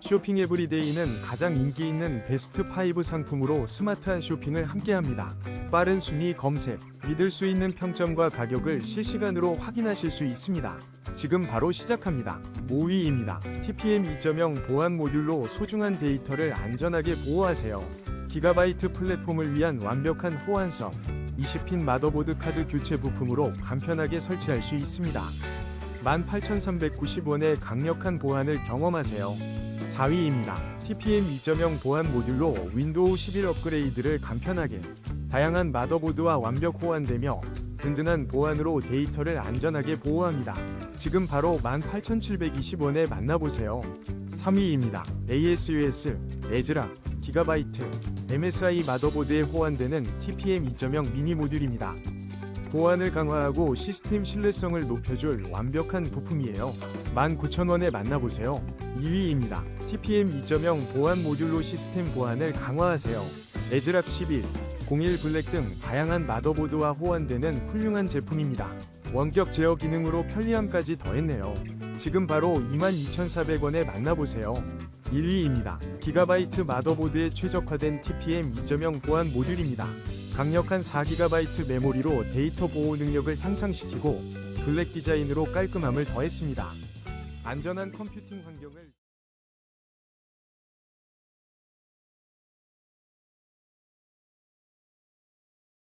쇼핑 에브리데이는 가장 인기 있는 베스트 5 상품으로 스마트한 쇼핑을 함께합니다. 빠른 순위 검색, 믿을 수 있는 평점과 가격을 실시간으로 확인하실 수 있습니다. 지금 바로 시작합니다. 5위입니다. TPM 2.0 보안 모듈로 소중한 데이터를 안전하게 보호하세요. 기가바이트 플랫폼을 위한 완벽한 호환성, 20핀 마더보드 카드 교체 부품으로 간편하게 설치할 수 있습니다. 18,390원의 강력한 보안을 경험하세요. 4위입니다. TPM 2.0 보안 모듈로 윈도우 11 업그레이드를 간편하게 다양한 마더보드와 완벽 호환되며 든든한 보안으로 데이터를 안전하게 보호합니다. 지금 바로 18,720원에 만나보세요. 3위입니다. ASUS, 에즈라, 기가바이트, MSI 마더보드에 호환되는 TPM 2.0 미니 모듈입니다. 보안을 강화하고 시스템 신뢰성을 높여줄 완벽한 부품이에요. 19,000원에 만나보세요. 2위입니다. TPM 2.0 보안 모듈로 시스템 보안을 강화하세요. 에즈락 11, 01 블랙 등 다양한 마더보드와 호환되는 훌륭한 제품입니다. 원격 제어 기능으로 편리함까지 더했네요. 지금 바로 22,400원에 만나보세요. 1위입니다. 기가바이트 마더보드에 최적화된 TPM 2.0 보안 모듈입니다. 강력한 4GB 메모리로 데이터 보호 능력을 향상시키고 블랙 디자인으로 깔끔함을 더했습니다. 안전한 컴퓨팅 환경을